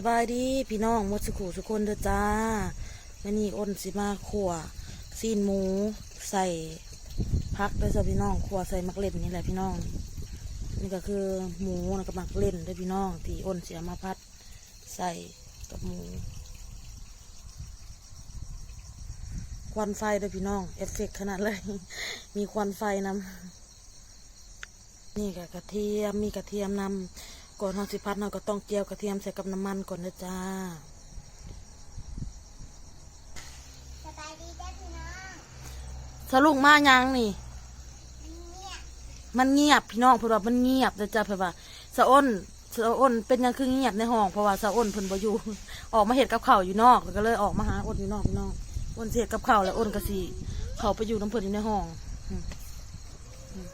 สบายดีพี่น้องมดสุขุสุกคนเด้อจ้าวันนี้อ้นสิมาขั่วซีนหมูใส่พักเด้อจ้าพี่น้องขั่วใส่มักเล่นนี่แหละพี่น้อง นี่ก็คือหมูแล้วก็มักเล่นเด้อพี่น้อง ที่อ้นเสียมาพัดใส่กับหมู ควันไฟเด้อพี่น้องเอฟเฟกขนาดเลย มีควันไฟนำนี่ก็กระเทียมมีกระเทียมนำ ก่อนเราสิพัดเราก็ต้องเจียวกระเทียมใส่กับน้ำมันก่อนนะจ้าสบายดีจ้าพี่น้องสรุปมายังนี่เนี่ยมันเงียบพี่น้องเพราะว่ามันเงียบนะจ้าเพราะว่าสะอ้นสะอ้นเป็นหยังคือเงียบในห้องเพราะว่าสะอ้นเพิ่นบ่อยู่ ออกมาเห็ดกับข้าวอยู่นอกแล้วก็เลยออกมาหาอ้นอยู่นอกพี่น้องอ้นสิเห็ดกับข้าวแล้วอ้นก็สิเข้าไปอยู่น้ำเพิ่นอยู่ในห้องอืมอืม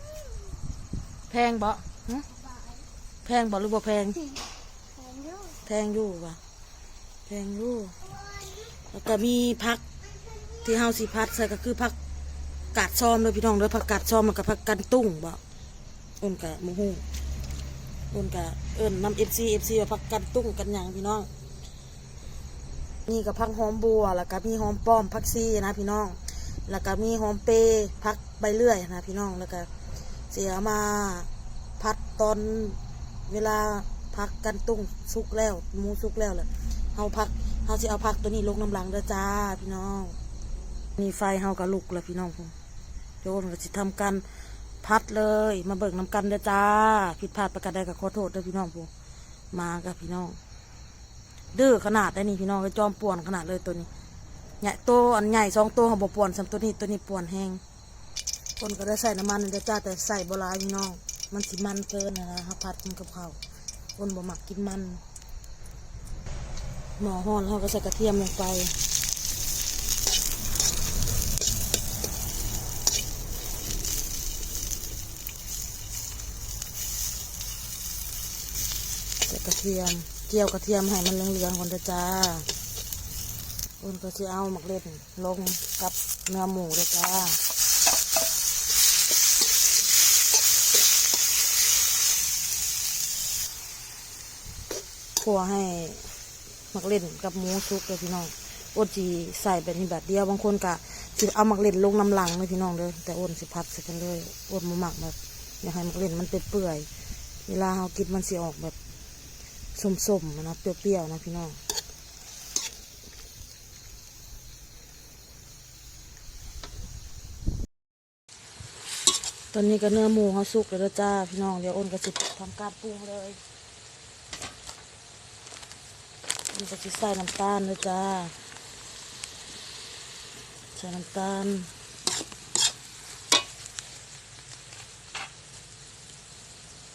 แพงบ่หึ แพงบ่หรือบ่แพง แพงอยู่ว่ะแพงอยู่แล้วก็มีพักที่เฮาสิพัดใส่ก็คือพักกาดซ้อมเลยพี่น้องเลยพักกาดซ้อมมันกับพักกันตุ้งบ่อ้นกะมูฮูอ้นกะเอิ้นนำเอฟซีเอฟซีพักกันตุ้งกันหยังพี่น้อง นี่กับพักหอมบัว แล้วก็มีหอมป้อมพักซีนะพี่น้อง แล้วก็มีหอมเปย์พักใบเลื่อยนะพี่น้อง แล้วก็เสียมาพัดตอน เวลาพักกันตุ้งสุกแล้วมูสุกแล้วแหละเฮาพักเฮาสิเอาพักตัวนี้ลงน้ำหลังเด้อจ้าพี่น้องนี่ไฟเฮาก็ลุกแล้วพี่น้องผมโยนก็สิทำการพัดเลย มาเบิกน้ำกันเด้อจ้าผิดพลาดประการใดก็ขอโทษเด้อพี่น้องผมมากับพี่น้องดื้อขนาดได้นี่พี่น้องก็จอมป่วนขนาดเลยตัวนี้ใหญ่ตัวอันใหญ่สองตัวเขาบป่วนสามตัวนี้ตัวนี้ป่วนแห้งคนก็ได้ใส่น้ำมันเด้อจ้าแต่ใส่บลายพี่น้อง มันสิมันเกินนะครับพัดมันกับเขาวคนบ่มักกินมัน หมอห้อนเขาก็ใส่กระเทียมลงไปใส่กระเทียมเจียวกระเทียมให้มันเหลืองๆก่อนจ้าอุ่นก็จะเอาหมักเล่นลงกับเนื้อหมูเด้อจ้า ขัวให้หมักเล่นกับหมูซุกเลยพี่น้องอ้นจีใส่แบบนี้แบบเดียวบางคนกะสิเอาหมักเล่นลงน้ำหลังเลยพี่น้องเลยแต่อ้นสิพัดใส่กันเลยอ้นมาหมักแบบอยากให้หมักเล่นมันเป็นเปื่อยๆเวลาเรากินมันสิออกแบบสมๆนะเปรี้ยวๆนะพี่น้องตอนนี้ก็เนื้อหมูเขาสุกแล้วจ้าพี่น้องเดี๋ยวอ้นก็จะทำการปรุงเลย นก็จะใส่น้ำตาลเลยจ้าใส่น้ำตาล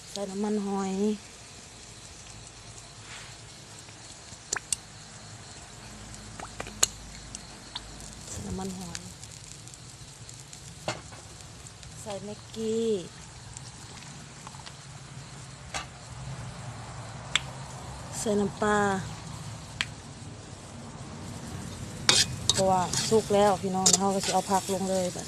ใส่น้ำมันหอยใส่น้ำมันหอยใส่เมกกี้ใส่น้ำปลา เพราะว่าสุกแล้วพี่น้องเขาก็จะเอาผักลงเลยแบบ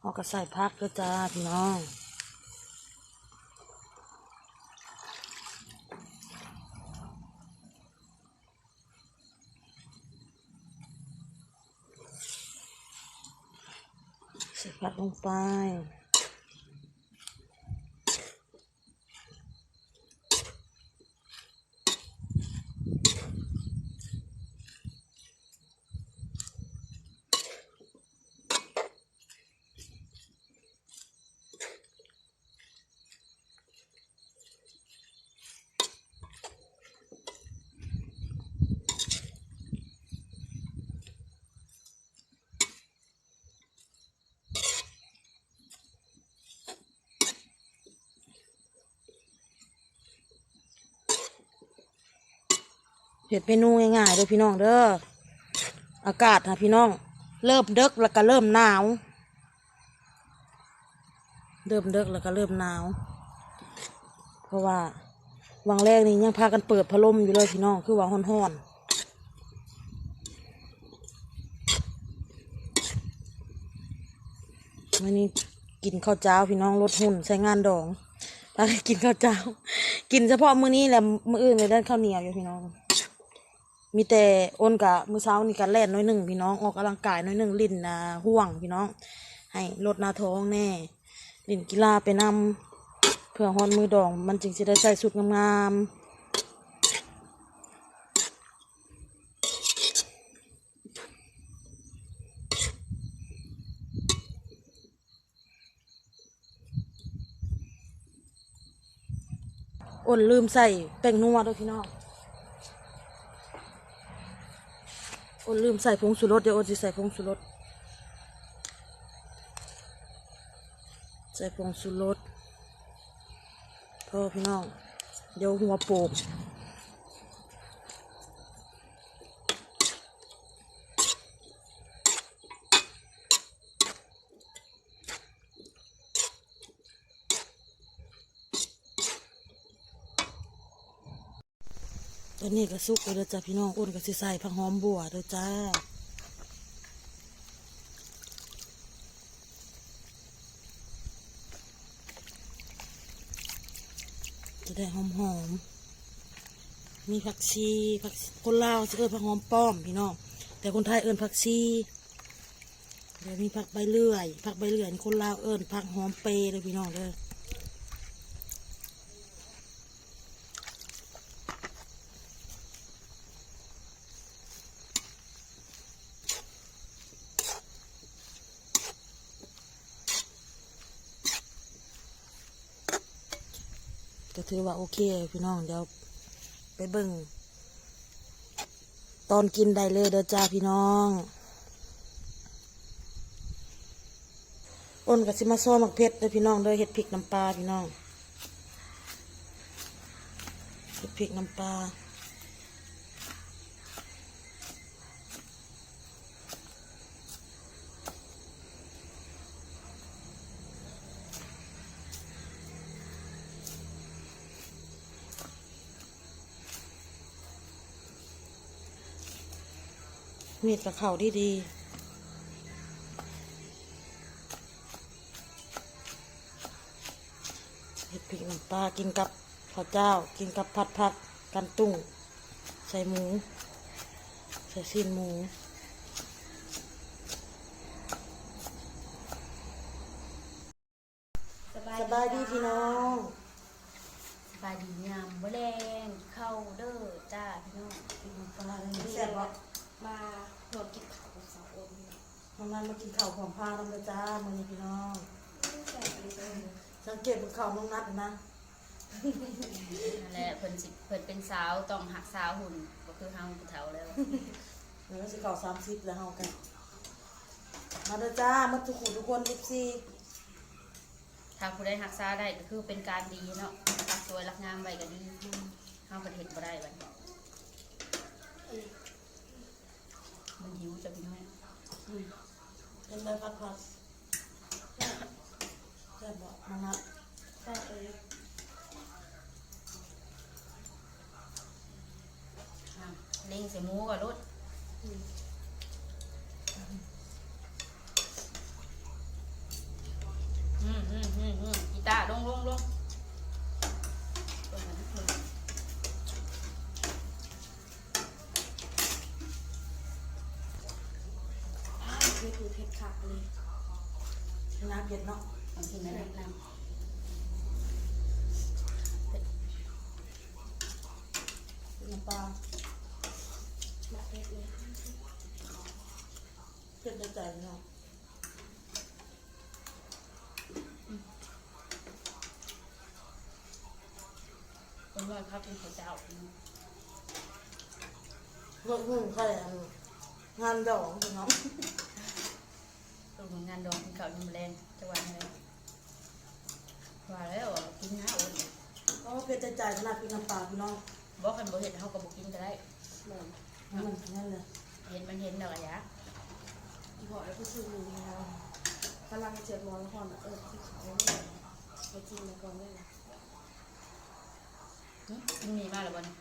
เขาก็ใส่ผักด้วยจ้าพี่น้อง ใส่ผักลง ไป เห็ดเมนูง่ายๆเลยพี่น้องเด้ออากาศนะพี่น้อง เริ่มเดึกแล้วก็เริ่มหนาว เริ่มเดึกแล้วก็เริ่มหนาว เพราะว่าวังแรกนี่ยังพากันเปิดพัดลมอยู่เลยพี่น้องคือว่าห้อนๆวันนี้กินข้าวเจ้าพี่น้องลดหุ่นใช้งานดองพากันกินข้าวเจ้า กินเฉพาะมื้อนี้แหละมื้ออื่นเลยด้านข้าวเหนียวอยู่พี่น้อง มีแต่อ้นกับมือเช้านี่กันแล่นน้อยหนึ่งพี่น้องออกกำลังกายน้อยหนึ่งลิ่นนะห่วงพี่น้อง ให้ลดหน้าท้องแน่ลิ่นกีฬาไปนำเพื่อฮอนมือดอง มันจึงจะได้ใส่สุดงามๆอ้นลืมใส่แป้งนัวด้วยพี่น้อง อ้ลืมใส่ผงสุรสเดี๋ยวอ้จะใส่ผงสุรสใส่ผงสุรสพอพี่น้อง เดี๋ยวหัวโปก ตอนนี้ก็สุกเลยจ้าพี่น้องอ้นก็สิใส่ผักหอมบัวเด้อจ้าจะได้หอมหอมมีผักชีผักคนลาวจะเอิญผักหอมป้อมพี่น้องแต่คนไทยเอิญผักชีเดี๋ยวมีผักใบเลื่อยผักใบเลื่อยคนลาวเอิญผักหอมเปรย์เลยพี่น้องเด้อ ถือว่าโอเค พี่น้องเดี๋ยวไปเบิ่งตอนกินได้เลยเด้อจ้าพี่น้องอ้นกับซิมาซ้อหมักเพชรเด้อพี่น้องเด้อเห็ดพริกน้ำปลาพี่น้องเห็ดพริกน้ำปลา มีดกับเข่าดีดีๆเห็ดพริกน้ำปลากินกับข้าวเจ้า กินกับผัดผักกันตุ้ง ใส่หมู ใส่ซีนหมูสบายสบายดีพี่น้องสบายดีงามบ่แลงเข้าเด้อจ้าพี่น้องพริกน้ำปลาเลยแซ่บบ่ มาโดดกินข้าวกับสาวโอนน้องนั้นมากินข้าวผอมพาน้ำเลยจ้ามื้อนี้พี่น้องสังเกตบนเขาน้องนัดนะ นั่นแหละเพิ่นสิเพิ่นเป็นสาวต้องหักสาวหุ่นก็คือเฮาผู้เฒ่าแล้ว เดี๋ยวสิเก่าสามสิบแล้วเฮากัน มาเด้อจ้ามาทุกคนทุกคนเอฟซีถ้าผู้ใดหักษาได้ก็คือเป็นการดีเนาะรักสวยรักงามไว้ก็ดีเฮาก็เฮ็ดบ่ได้บัดนี้ มันหิวจ้ะพี่น้องเป็นไรพัดพัดแซ่บบ่น้องนัดใส่เองอะเล็งใส่หมูก่อนลูกอืมอืมอืมอืมกีตาร์ลงลงลงลงมานิดนึง นี่ คือเพชรขับเลยน้ำเย็นเนาะบางทีไม่ได้นน้ำปลาแบบเพชรเลยเผ็ดในใจเนาะำคนน้อยพักเป็นข้าวเจ้าเรื่องหุ่นใครอันงานดองพี่น้อง ตัวของงานด องกินข้าวยังแรงจะวันอะไรว่าแล้วอะกินนะโอ้ยเพราะว่าเผ็ดในใจขนาดพริกน้ำปลาพี่น้องบอกกันบ่เห็นเขาก็บ่กินก็ได้เหมือนมันนั่นเลยเห็นมันเห็นดอกอะยะอีพอไอ้ผู้ชื่อหนึ่งแล้วกำลังเจ็บมองแล้วพอเออที่เขาเนี่ยไปกินมาก่อนเลยนะหึมันมีมากหรือบ่เนี่ย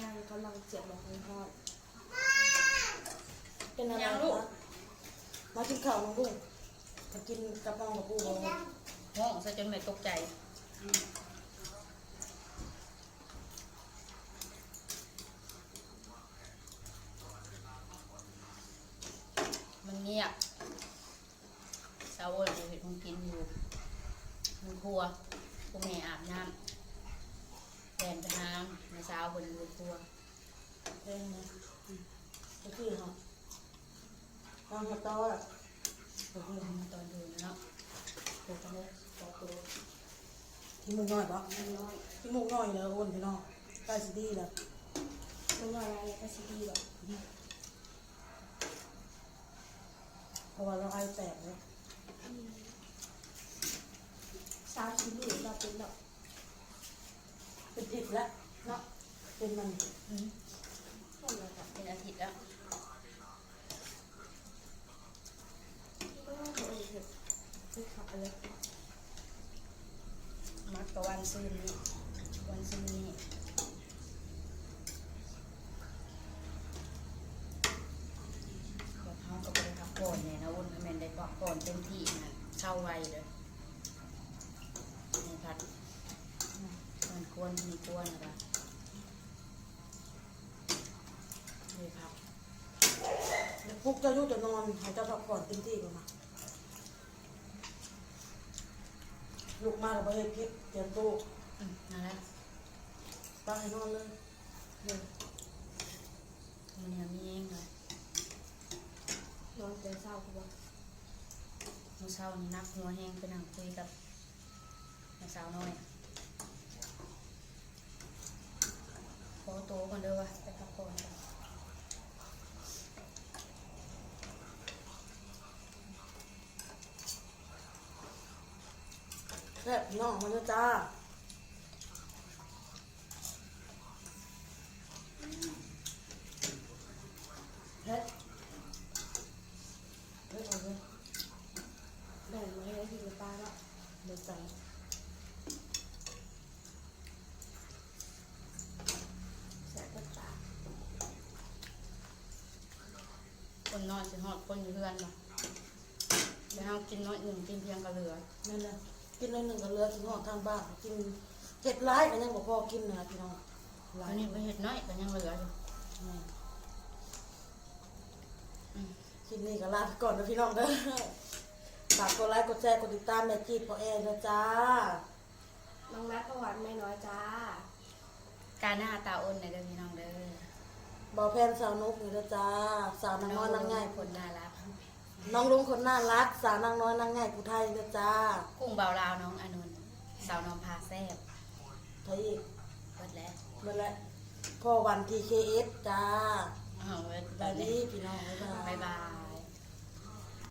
ย่างกำลังเจียบบอกให้ทอดเป็นอะไรคะมากินข้าวน้องบุ้ง มากินกับน้องกับปูบ่ห้องซะจนแม่ตกใจมันเงียบเช้าวันเห็นมึงกินอยู่มึงครัวพวกแม่อาบน้ำแฟนไปน้ำในเช้าบนอยู่ครัวเองนะก็คือเนาะน้องกับโต๊ะตอ เดินเนาะปลูกกันเลยต่อตัวที่มุกน้อยปะน้อยที่มุกน้อยเลยอ้วนพี่น้องใกล้สิดีแล้วมันน้อยอะไรก็ซีดีแบบเพราะว่าเราไอแตกเลยซาวชิลูเราเป็นแบบเป็นทิพย์แล้วเนาะเป็นมันอืมนั่นแหละค่ะ เป็นอาทิตย์แล้ว ก็ต้องเอาไปเห็ดไปขับอะไร มั กับวันซื้อนี้ วันซื้อนี้แบบเขาก็ไปพักผ่อนเนี่ยนะอุ่นแม่นได้พักผ่อนเต็มที่นะเช่าไวเลยในพัดมันควรมีควรนะเลยพักแล้วพุกจะยุ่จะนอนหายใจพักผ่อนเต็มที่ก่อนนะ ลูกมาแล้วไปเฮ็ดคลิปเตรียมตู้อืมนั่นแหละตั้งให้นอนเลยเลยมันยังมีเองเลยนอนใจเศร้าคือว่าเมื่อเช้านี้นักหัวแห้งไปนั่งคุยกับแม่สาวน้อยขอตัวก่อนเด้อวะไปพักผ่อนก่อน แค่พี่น้องมันจะจ้าเฮ็ดเฮ็ดเอาเลยแบ่งมาให้ได้กินกับป้าแล้วเดี๋ยวใจแสบตาคนนอนสิหอดคนอยู่เพื่อนมาแล้วกินน้อยหนึ่งกินเพียงกระเหลือนั่นแหละ กินน้อยหนึ่งก็เหลือกินหอดทางบ้านกินเห็ดร้ายกันยังบ่พอกินนะพี่น้องร้าอัยนนี้ไปเห็ดน้อยแต่ยังเหลืออยู่แม่อืมคลิปนี้ก็ลาไปก่อนนะพี่น้องเด้อฝากกดไลค์กดแชร์กดติดตามแม่จีบพอแอร์นะจ้า น้องนัทประวัติไม่น้อยจ้า การหน้าตาอ้นในเด้อพี่น้องเด้อบอแพนสาวนุกนี่นะจ้า สาวนางน้อยนางง่ายคนน่ารัก น้องลุงคนน่ารัก สาวนางน้อยนางง่ายผู้ไทยนะจ้ากุ้งเบาลาวน้องอานนท์สาวน้องพาแซ่บไทยอีกเบิดแล้วนั่นแหละพ่อวันทีเคเอสจ้าอ้าวเบิดสแล้วัวสนี่ดีพี่น้องบ๊ายบาย บ๊ายบาย